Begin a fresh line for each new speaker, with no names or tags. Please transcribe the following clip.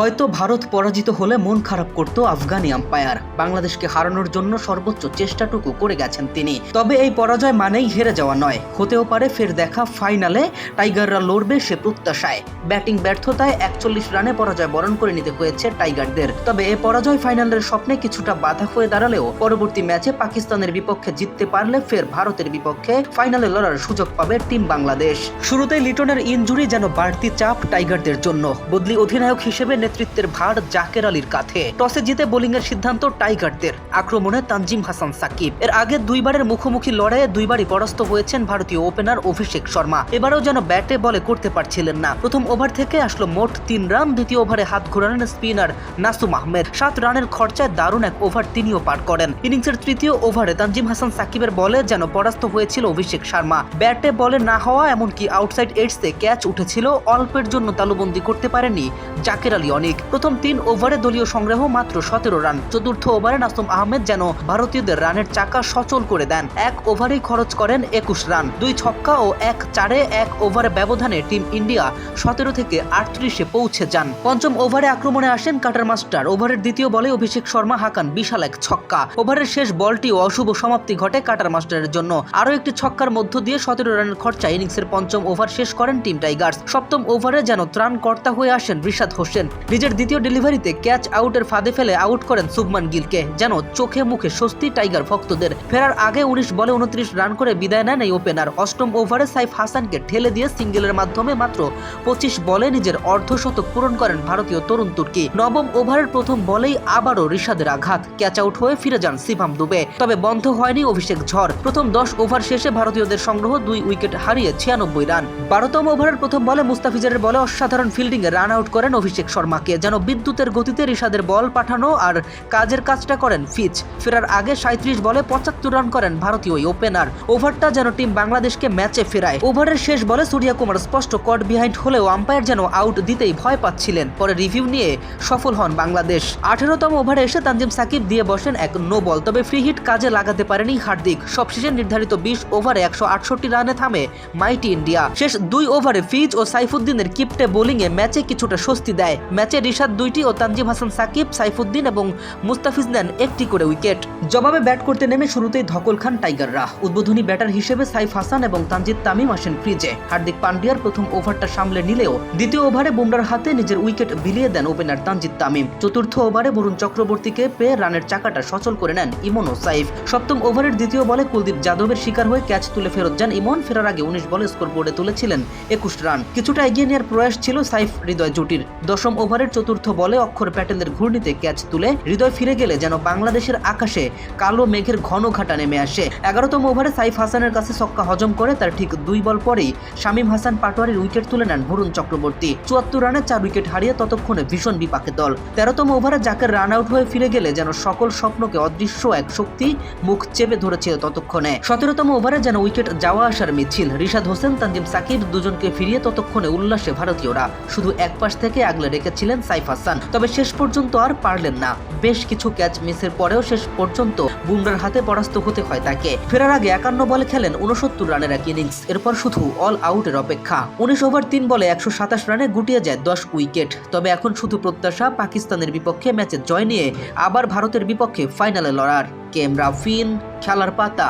হয়তো ভারত পরাজিত হলে মন খারাপ করত আফগানি আম্পায়ার। বাংলাদেশকে হারানোর জন্য সর্বোচ্চ চেষ্টাটুকু করে গেছেন তিনি। তবে এই পরাজয় মানেই হেরে যাওয়া নয়। হতেও পারে ফের দেখা ফাইনালে টাইগাররা লড়বে সে প্রত্যাশায়। ব্যাটিং ব্যর্থতায় একচল্লিশ রানে পরাজয় বরণ করে নিতে হয়েছে টাইগারদের। তবে এ পরাজয় ফাইনালের স্বপ্নে কিছুটা বাধা হয়ে দাঁড়ালেও পরবর্তী ম্যাচে পাকিস্তানের বিপক্ষে জিততে পারলে ফের ভারতের বিপক্ষে ফাইনালে লড়ার সুযোগ পাবে টিম বাংলাদেশ। শুরুতেই লিটনের ইনজুরি যেন বাড়তি চাপ টাইগারদের জন্য। বদলি অধিনায়ক হিসেবে নেতৃত্বের ভার জাকের আলীর কাঁধে। টসে জিতে বোলিং এর সিদ্ধান্ত টাইগারদের। আক্রমণে তানজিম হাসান সাকিব। এর আগে দুইবারের মুখোমুখি লড়াইয়ে দুইবারই পরাস্ত হয়েছেন ভারতীয় ওপেনার অভিষেক শর্মা। এবারেও যেন ব্যাটে বলে করতে পারছিলেন না। প্রথম ওভার থেকে আসলো মোট তিন রান, দ্বিতীয় ওভারে হাত ঘোরালেন স্পিনার নাসুম আহমেদ। সাত রানের খরচায় দারুণ এক ওভার তিনিও পার করেন। ইনিংসের তৃতীয় ওভারে তানজিম হাসান সাকিবের বলে যেন পরাস্ত হয়েছিল অভিষেক শর্মা। ব্যাটে বলে না হওয়া, এমনকি আউটসাইড এডসে ক্যাচ উঠেছিল, অল্পের জন্য তালুবন্দি করতে পারেনি জাকের আলী অনিক। প্রথম তিন ওভারে দলীয় সংগ্রহ মাত্র সতেরো রান। চতুর্থ ওভারে নাসুম আহমেদ যেন ভারতীয়দের রানের চাকা সচল করে দেন। এক ওভারেই খরচ করেন একুশ রান। দুই ছক্কা ও এক চারে এক ওভারে ব্যবধানে টিম ইন্ডিয়া সতেরো থেকে আটত্রিশে পৌঁছে যান। পঞ্চম ওভারে আক্রমণে আসেন কাটার মাস্টার। ওভারের দ্বিতীয় বলে অভিষেক শর্মা হাঁকান বিশাল এক ছক্কা। ওভারের শেষ বলটিও অশুভ সমাপ্তি ঘটে কাটার মাস্টারের জন্য। আরও একটি ছক্কার মধ্য দিয়ে সতেরো রানের খরচা ইনিংসের পঞ্চম ওভার শেষ করেন টিম টাইগার্স। সপ্তম ওভারে যেন ত্রাণকর্তা হয়ে আসেন রিশাদ হোসেন। নিজের দ্বিতীয় ডেলিভারিতে ক্যাচ আউটের ফাঁদে ফেলে আউট করেন সুবমান গিলকে, যেন চোখে মুখে স্বস্তি টাইগার ভক্তদের। ফেরার আগে উনিশ বলে উনত্রিশ রান করে বিদায় নেন এই ওপেনার। অষ্টম ওভারে সাইফ হাসানকে ঠেলে দিয়ে সিঙ্গেলের মাধ্যমে মাত্র পঁচিশ বলে নিজের অর্ধশতক পূরণ করেন ভারতীয় তরুণ তুর্কি। নবম ওভারের প্রথম বলেই আবারও ঋষাদের আঘাত। ক্যাচ আউট হয়ে ফিরে যান সিভাম দুবে। তবে বন্ধ হয়নি অভিষেক ঝড়। প্রথম দশ ওভার শেষে ভারতীয়দের সংগ্রহ দুই উইকেট হারিয়ে ছিয়ানব্বই রান। বারোতম ওভারের প্রথম বলে মুস্তাফিজারের বলে অসাধারণ ফিল্ডিং এ রান আউট করেন অভিষেক শর্মাকে যেন বিদ্যুতের গতিতে রিশাদের বল পাঠানো আর কাজের কাজটা করেন ফিচ। ফেরার আগে সাঁত্রিশ বলে পঁচাত্তর রান করেন ভারতীয় ওই ওপেনার। ওভারটা যেন টিম বাংলাদেশকে ম্যাচে ফেরায়। ওভারের শেষ বলে সূর্যা কুমার স্পষ্ট কট বিহাইন্ড হলেও আম্পায়ার যেন আউট দিতেই ভয় পাচ্ছিলেন। পরে রিভিউ নিয়ে সফল হন বাংলাদেশ। আঠেরোতম ওভারে এসে তানজিম সাকিব দিয়ে বসেন এক নো বল, তবে ফ্রি হিট কাজে লাগাতে পারেনি হার্দিক। সবশেষে নির্ধারিত বিশ ওভারে একশো আটষট্টি রানে থামে মাইটি ইন্ডিয়া। শেষ দুই ওভারে ফিজ ও সাইফুদ্দিনের কিপটে বোলিংয়ে ম্যাচে কিছুটা স্বস্তি দেয়। ম্যাচে রিশাদ দুইটি ও তানজিম হাসান সাকিব, সাইফুদ্দিন এবং মুস্তাফিজ নেন একটি করে উইকেট। জবাবে ব্যাট করতে নেমে শুরুতেই ধকল খান টাইগাররা। উদ্বোধনী ব্যাটার হিসেবে সাইফ হাসান এবং তানজিদ তামিম আসেন ক্রিজে হার্দিক পান্ডিয়ার প্রথম ওভারটা সামলে নিলেও দ্বিতীয় ওভারে বুমরার হাতে নিজের উইকেট বিলিয়ে দেন ওপেনার তানজিদ তামিম। চতুর্থ ওভারে বরুণ চক্রবর্তীকে পেয়ে রানের চাকাটা সচল করে নেন ইমন ও সাইফ। সপ্তম ওভারের দ্বিতীয় বলে কুলদীপ যাদবের শিকার হয়ে ক্যাচ তুলে ফেরত যান ইমন। ফেরার আগে উনিশ বলে স্কোর বোর্ডে তুলেছিলেন একুশ রান। কিছুটা এগিয়ে নেওয়ার প্রয়াস ছিল সাইফ হৃদয় জুটির। দশম ওভারের চতুর্থ বলে অক্ষর প্যাটেলের ঘূর্ণিতে ক্যাচ তুলে হৃদয় ফিরে গেলে যেন বাংলাদেশের আকাশে কালো মেঘের ঘন ঘাটা নেমে আসে। এগারোতম ওভারে সাইফ হাসানের কাছে ছক্কা হজম করে তার ঠিক দুই বল পরেই শামীম হাসান পাটোয়ারির উইকেট তুলে নেন ভরুণ চক্রবর্তী। চুয়াত্তর রানে চার উইকেট হারিয়ে ততক্ষণে ভীষণ বিপাকে দল। তেরোতম ওভারে জাকের রান আউট হয়ে ফিরে গেলে যেন সকল স্বপ্নকে অদৃশ্য এক শক্তি মুখ চেপে ধরেছিল ততক্ষণে। সতেরোতম ওভারে যেন উইকেট যাওয়া আসার মিছিল, রিশাদ হোসেন, তানজিম সাকিব দুজনকে ফিরিয়ে ততক্ষণে উল্লাসে ভারতীয়রা। শুধু এক পাশ থেকে আগলে রেখেছিলেন সাইফ হাসান, তবে শেষ পর্যন্ত আর পারলেন না। বেশ কিছু ক্যাচ মিসের পরেও শেষ পর্যন্ত বুমরার হাতে পরাস্ত হতে হয় তাকে। ফেরার আগে একান্ন বলে খেলেন উনসত্তর রানের এক ইনিংস এরপর শুধু অল আউটের অপেক্ষা। উনিশ ওভার তিন বলে একশো সাতাশ রানে গুটিয়ে যায় দশ উইকেট তবে এখন শুধু প্রত্যাশা পাকিস্তানের বিপক্ষে ম্যাচে জয় নিয়ে আবার ভারতের বিপক্ষে ফাইনালে লড়ার। কে এম রাফিন, খেলার পাতা।